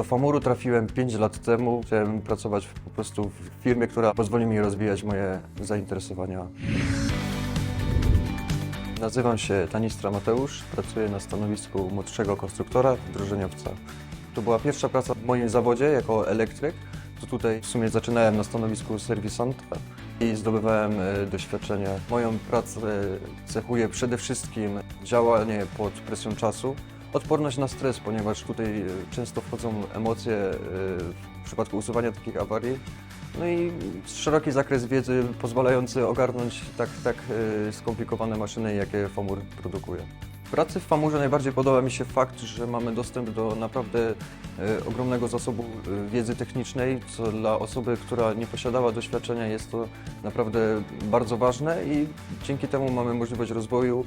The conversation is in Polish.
Do Famuru trafiłem 5 lat temu. Chciałem pracować po prostu w firmie, która pozwoli mi rozwijać moje zainteresowania. Nazywam się Tanistra Mateusz, pracuję na stanowisku młodszego konstruktora, wdrożeniowca. To była pierwsza praca w moim zawodzie jako elektryk. To tutaj w sumie zaczynałem na stanowisku serwisanta i zdobywałem e, doświadczenie. Moją pracę cechuje przede wszystkim działanie pod presją czasu, odporność na stres, ponieważ tutaj e, często wchodzą emocje e, w przypadku usuwania takich awarii. No i szeroki zakres wiedzy pozwalający ogarnąć tak, tak e, skomplikowane maszyny, jakie FAMUR produkuje. W pracy w FAMURze najbardziej podoba mi się fakt, że mamy dostęp do naprawdę ogromnego zasobu wiedzy technicznej, co dla osoby, która nie posiadała doświadczenia jest to naprawdę bardzo ważne i dzięki temu mamy możliwość rozwoju.